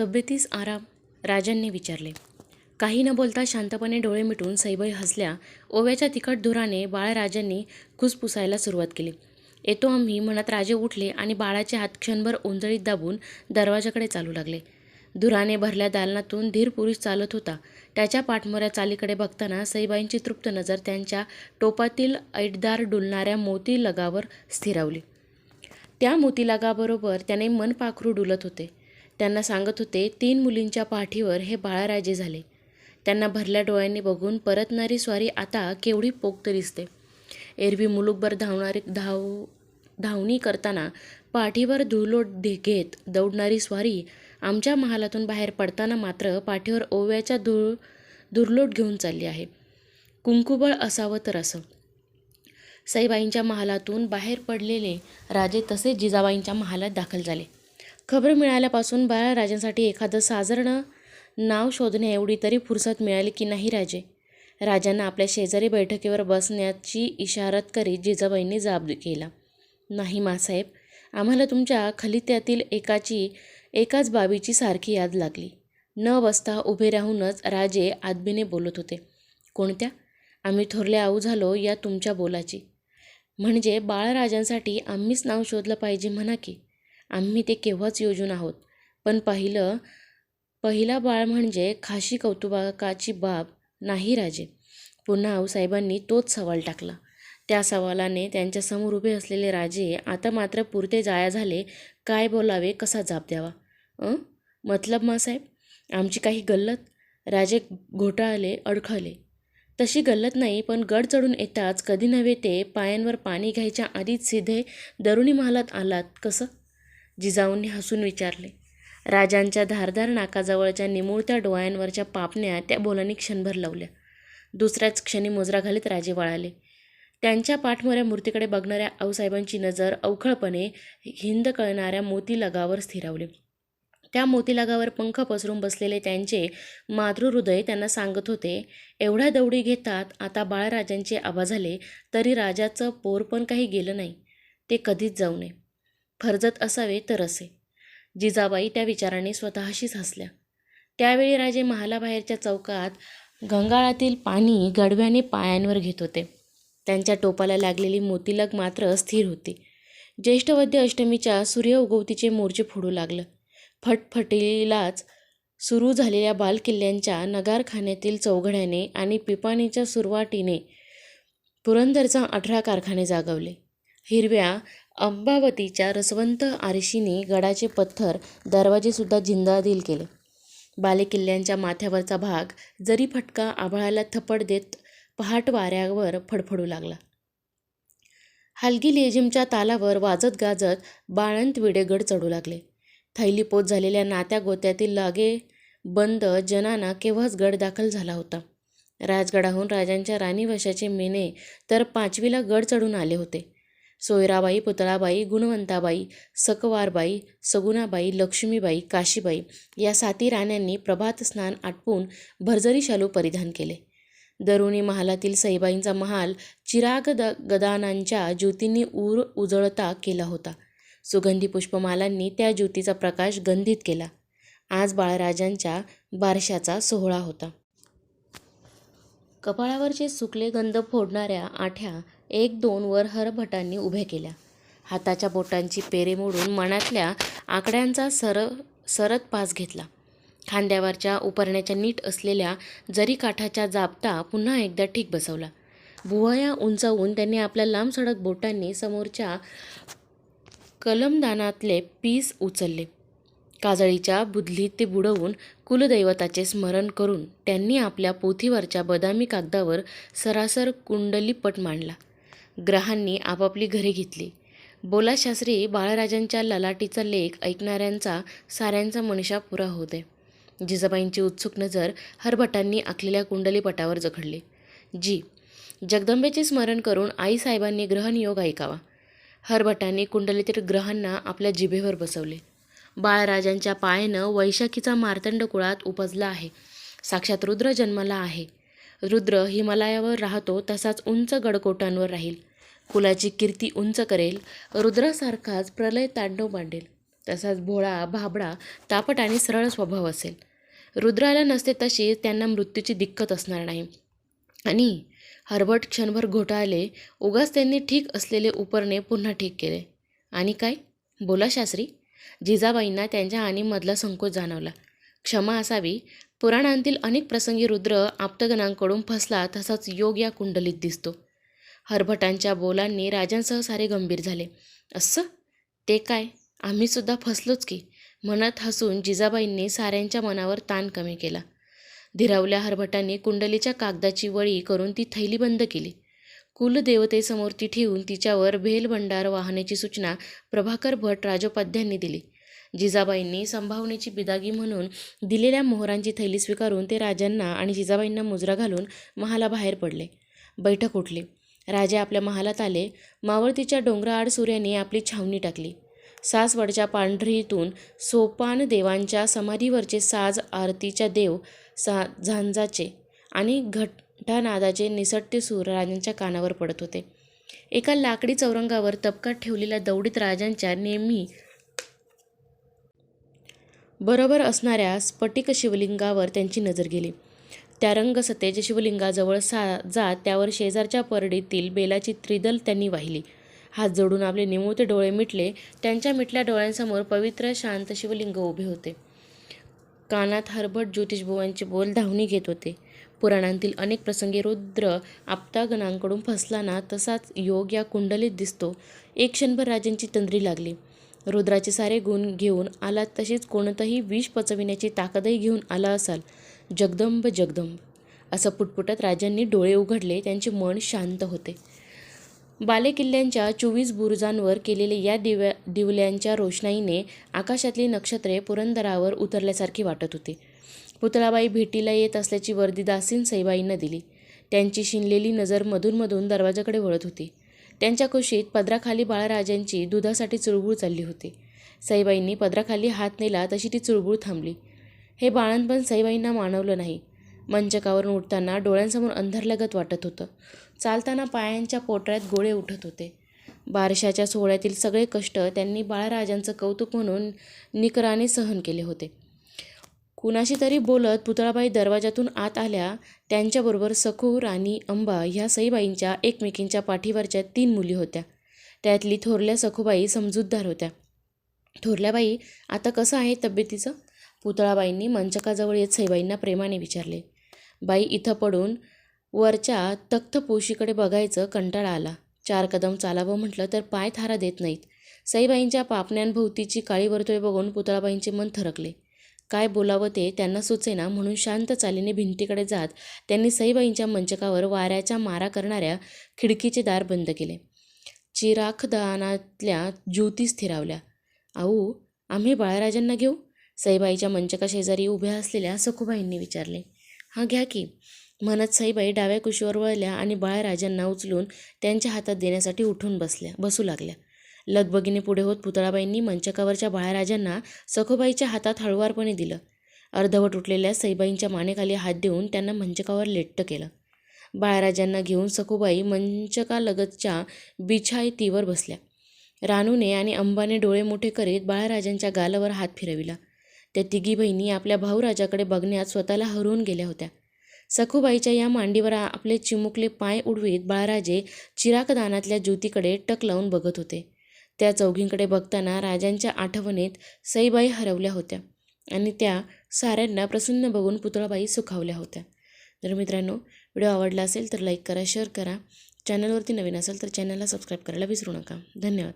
तब्येतीस आराम राजांनी विचारले. काही न बोलता शांतपणे डोळे मिटून सईबाई हसल्या ओव्याच्या तिखट धुराने बाळराजांनी खुसपुसायला सुरुवात केली. येतो आम्ही म्हणत राजे उठले आणि बाळाचे हात क्षणभर ओंजळीत दाबून दरवाजाकडे चालू लागले. धुराने भरल्या दालनातून धीर पुरुष चालत होता. त्याच्या पाठमोऱ्या चालीकडे बघताना सईबाईंची तृप्त नजर त्यांच्या टोपातील ऐटदार डुलणाऱ्या मोती लगावर स्थिरावली. त्या मोतीलागाबरोबर त्याने मन पाखरू डुलत होते. त्यांना सांगत होते तीन मुलींच्या पाठीवर हे बाळाराजे झाले. त्यांना भरल्या डोळ्यांनी बघून परतणारी स्वारी आता केवढी पोक्त दिसते. एरवी मुलुकभर धावणारी धाव धावणी करताना पाठीवर धुलोट घेत दौडणारी स्वारी आमच्या महालातून बाहेर पडताना मात्र पाठीवर ओव्याच्या धुळ धुरलोट घेऊन चालली आहे. कुंकुबळ असावं तर असं. सईबाईंच्या महालातून बाहेर पडलेले राजे तसेच जिजाबाईंच्या महालात दाखल झाले. खबर मिळाल्यापासून बाळराजांसाठी एखादं साधारण नाव शोधणे एवढी तरी फुरसत मिळाली की नाही राजे? राजांना आपल्या शेजारी बैठकीवर बसण्याची इशारत करीत जिजाबाईंनी जाब केला. नाही मासाहेब आम्हाला तुमच्या खलित्यातील एकाची एकाच बाबीची सारखी याद लागली. न बसता उभे राहूनच राजे आदबीने बोलत होते. कोणत्या? आम्ही थोरले आऊ झालो या तुमच्या बोलाची. म्हणजे बाळराजांसाठी आम्हीच नाव शोधलं पाहिजे म्हणा की? आम्ही ते केव्हाच योजून आहोत. पण पहिलं पहिला बाळ म्हणजे खाशी कौतुकाची बाब नाही राजे. पुन्हा आऊसाहेबांनी तोच सवाल टाकला. त्या सवालाने त्यांच्यासमोर उभे असलेले राजे आता मात्र पुरते जाया झाले काय बोलावे कसा जाप द्यावा? अं? मतलब मासाहेब आमची काही गल्लत? राजे घोटाळले अडखळले. तशी गल्लत नाही पण गड चढून येताच कधी नव्हे ते पायांवर पाणी घ्यायच्या आधीच सिधे दरुणी महालात आलात कसं? जिजाऊंनी हसून विचारले राजांच्या धारधार नाकाजवळच्या निमुळत्या डोळ्यांवरच्या पापण्या त्या बोलांनी क्षणभर लावल्या. दुसऱ्याच क्षणी मोजरा घालीत राजे वळाले. त्यांच्या पाठमोऱ्या मूर्तीकडे बघणाऱ्या आऊसाहेबांची नजर अवखळपणे हिंद कळणाऱ्या मोतीलगावर स्थिरावली. त्या मोतीलागावर पंख पसरून बसलेले त्यांचे मातृहृदय त्यांना सांगत होते एवढ्या दौडी घेतात आता बाळराजांचे आबा झाले तरी राजाचं पोर पण काही गेलं नाही. ते कधीच जाऊ नये. फर्जत असावे तर असे. जिजाबाई त्या विचाराने स्वतःशीच हसल्या. त्यावेळी राजे महालाबाहेरच्या चौकात गंगाळातील पाणी गडव्याने पायांवर घेत होते. त्यांच्या टोपाला लागलेली मोतीलग मात्र स्थिर होती. ज्येष्ठवद्य अष्टमीच्या सूर्य उगवतीचे मोर्चे फोडू लागलं. फटफटीलाच सुरू झालेल्या बालकिल्ल्यांच्या नगारखान्यातील चौघड्याने आणि पिपाणीच्या सुरुवातीने पुरंदरचा अठरा कारखाने जागवले. हिरव्या अंबावतीच्या रसवंत आरशीने गडाचे पत्थर दरवाजेसुद्धा जिंदादिल केले. बालेकिल्ल्यांच्या माथ्यावरचा भाग जरी फटका आभाळाला थपड देत पहाट वाऱ्यावर फडफडू लागला. हलगी लेझिमच्या तालावर वाजत गाजत बाळंत विडेगड चढू लागले. थैलीपोत झालेल्या नात्या गोत्यातील लागे बंद जनाना केव्हाच गड दाखल झाला होता. राजगडाहून राजांच्या राणीवशाचे मेने तर पाचवीला गड चढून आले होते. सोयराबाई पुतळाबाई गुणवंताबाई सकवारबाई सगुणाबाई लक्ष्मीबाई काशीबाई या साती राण्यांनी प्रभात स्नान आटपून भरजरी शालू परिधान केले. दरुणी महालातील सईबाईंचा महाल चिराग द गदानांच्या ज्योतींनी ऊर उजळता केला होता. सुगंधी पुष्पमालांनी त्या ज्योतीचा प्रकाश गंधित केला. आज बाळराजांच्या बारशाचा सोहळा होता. कपाळावरचे सुकले गंध फोडणाऱ्या आठ्या एक दोन वर हरभटांनी उभ्या केल्या. हाताच्या बोटांची पेरे मोडून मनातल्या आकड्यांचा सर सरत पास घेतला. खांद्यावरच्या उपरण्याच्या नीट असलेल्या जरी काठाच्या जापटा पुन्हा एकदा ठीक बसवला. भुवया उंचावून त्यांनी आपल्या लांब सडक बोटांनी समोरच्या कलमदानातले पीस उचलले. काजळीच्या बुधलीत ते बुडवून कुलदैवताचे स्मरण करून त्यांनी आपल्या पोथीवरच्या बदामी कागदावर सरासर कुंडलीपट मांडला. ग्रहांनी आपापली घरे घेतली. बोला शास्त्री बाळराजांच्या ललाटीचा लेख ऐकणाऱ्यांचा साऱ्यांचा मनीषा पुरा होते. जिजाबाईंची उत्सुक नजर हरभटांनी आखलेल्या कुंडलीपटावर जखडली. जी जगदंबेचे स्मरण करून आईसाहेबांनी ग्रहनियोग ऐकावा. हरभटांनी कुंडलीतील ग्रहांना आपल्या जिभेवर बसवले. बाळराजांच्या पायानं वैशाखीचा मार्तंड कुळात उपजला आहे. साक्षात रुद्र जन्माला आहे. रुद्र हिमालयावर राहतो तसाच उंच गडकोटांवर राहील. कुलाची कीर्ती उंच करेल. रुद्रासारखाच प्रलय तांडव मांडेल. तसाच भोळा भाबडा तापट आणि सरळ स्वभाव असेल. रुद्राला नसते तशी त्यांना मृत्यूची दिक्कत असणार नाही. आणि हरबट क्षणभर घोटाळले उगाच त्यांनी ठीक असलेले उपरणे पुन्हा ठीक केले. आणि काय? बोला शास्त्री. जिजाबाईंना त्यांच्या आणि मधला संकोच जाणवला. क्षमा असावी पुराणांतील अनेक प्रसंगी रुद्र आप्तगणांकडून फसला तसाच योग या कुंडलीत दिसतो. हरभटांच्या बोलांनी राजांसह सारे गंभीर झाले. असं? ते काय? आम्ही सुद्धा फसलोच की म्हणत हसून जिजाबाईंनी साऱ्यांच्या मनावर ताण कमी केला. धिरावल्या हरभटांनी कुंडलीच्या कागदाची वळी करून ती थैली बंद केली. कुलदेवतेसमोर ती ठेवून तिच्यावर भेलभंडार वाहण्याची सूचना प्रभाकर भट राजोपाध्यांनी दिली. जिजाबाईंनी संभावनेची बिदागी म्हणून दिलेल्या मोहरांची थैली स्वीकारून ते राजांना आणि जिजाबाईंना मुजरा घालून महालाबाहेर पडले. बैठक उठली. राजे आपल्या महालात आले. मावळतीच्या डोंगराआड सूर्याने आपली छावणी टाकली. सासवडच्या पांढरीतून सोपान देवांच्या समाधीवरचे साज आरतीच्या देव सा झांजाचे आणि घंटानादाचे निसटते सूर राजांच्या कानावर पडत होते. एका लाकडी चौरंगावर तबकात ठेवलेल्या दौडीत राजांच्या नेहमी बरोबर असणाऱ्या स्फटिक शिवलिंगावर त्यांची नजर गेली. त्या रंगसतेज शिवलिंगाजवळ सा जात त्यावर शेजारच्या परडीतील बेलाची त्रिदल त्यांनी वाहिली. हात जोडून आपले निमुळते डोळे मिटले. त्यांच्या मिटल्या डोळ्यांसमोर पवित्र शांत शिवलिंग उभे होते. कानात हरभट ज्योतिषबुवांचे बोल धावणी घेत होते. पुराणांतील अनेक प्रसंगी रुद्र आप्तागणांकडून फसलाना तसाच योग या कुंडलीत दिसतो. एक क्षणभर राजांची तंद्री लागली. रुद्राचे सारे गुण घेऊन आलात तशीच कोणतंही विष पचविण्याची ताकदही घेऊन आला असाल. जगदंब जगदंब. असं पुटपुटत राजांनी डोळे उघडले त्यांचे मन शांत होते. बालेकिल्ल्यांच्या चोवीस बुरुजांवर केलेले या दिव्या दिवल्यांच्या रोषणाईने आकाशातली नक्षत्रे पुरंदरावर उतरल्यासारखी वाटत होती. पुतळाबाई भेटीला येत असल्याची वर्दी दासीन सईबाईंना दिली. त्यांची शिनलेली नजर मधूनमधून दरवाजाकडे वळत होती. त्यांच्या कुशीत पदराखाली बाळराजांची दुधासाठी चुळबुळ चालली होती. सईबाईंनी पदराखाली हात नेला तशी ती चुळबुळ थांबली. हे बाळणपण सईबाईंना मानवलं नाही. मंचकावरून उठताना डोळ्यांसमोर अंधारलगत वाटत होतं. चालताना पायांच्या पोटळ्यात गोळे उठत होते. बारशाच्या सोहळ्यातील सगळे कष्ट त्यांनी बाळराजांचं कौतुक म्हणून निकराने सहन केले होते. कुणाशी तरी बोलत पुतळाबाई दरवाजातून आत आल्या त्यांच्याबरोबर सखू राणी अंबा ह्या सईबाईंच्या एकमेकींच्या पाठीवरच्या तीन मुली होत्या. त्यातली थोरल्या सखूबाई समजूतदार होत्या. थोरल्याबाई आता कसं आहे तब्येतीचं? पुतळाबाईंनी मंचकाजवळ येत सईबाईंना प्रेमाने विचारले. बाई इथं पडून वरच्या तख्त पोशीकडे बघायचं कंटाळा आला. चार कदम चालावं म्हटलं तर पाय थारा देत नाहीत. सईबाईंच्या पापण्यांभोवतीची काळी वर्तुळे बघून पुतळाबाईंचे मन थरकले. काय बोलावं ते त्यांना सुचेना म्हणून शांत चालीने भिंतीकडे जात त्यांनी सईबाईंच्या मंचकावर वाऱ्याच्या मारा करणाऱ्या खिडकीचे दार बंद केले. चिराखदानातल्या ज्योती स्थिरावल्या. आऊ आम्ही बाळराजांना घेऊ? सईबाईच्या मंचका शेजारी उभ्या असलेल्या सखूबाईंनी विचारले. हां घ्या की. म्हणत साईबाई डाव्या कुशीवर वळल्या आणि बाळराजांना उचलून त्यांच्या हातात देण्यासाठी उठून बसल्या बसू लागल्या. लगबगीने पुढे होत पुतळाबाईंनी मंचकावरच्या बाळाराजांना सखूबाईच्या हातात हळुवारपणे दिलं. अर्धवट उठलेल्या सईबाईंच्या मानेखाली हात देऊन त्यांना मंचकावर लेट्ट केलं. बाळाराजांना घेऊन सखोबाई मंचकालगतच्या बिछायतीवर बसल्या. रानूने आणि अंबाने डोळे मोठे करीत बाळाराजांच्या गालावर हात फिरविला. त्या तिघी बहिणी आपल्या भाऊराजाकडे बघण्यात स्वतःला हरवून गेल्या होत्या. सखूबाईच्या या मांडीवर आपले चिमुकले पाय उडवीत बाळराजे चिराकदानातल्या ज्योतीकडे टक लावून बघत होते. त्या चौघींकडे बघताना राजांच्या आठवणीत सईबाई हरवल्या होत्या आणि त्या साऱ्यांना प्रसन्न बघून पुतळाबाई सुखावल्या होत्या. तर मित्रांनो व्हिडिओ आवडला असेल तर लाईक करा शेअर करा. चॅनलवरती नवीन असेल तर चॅनलला सबस्क्राईब करायला विसरू नका. धन्यवाद.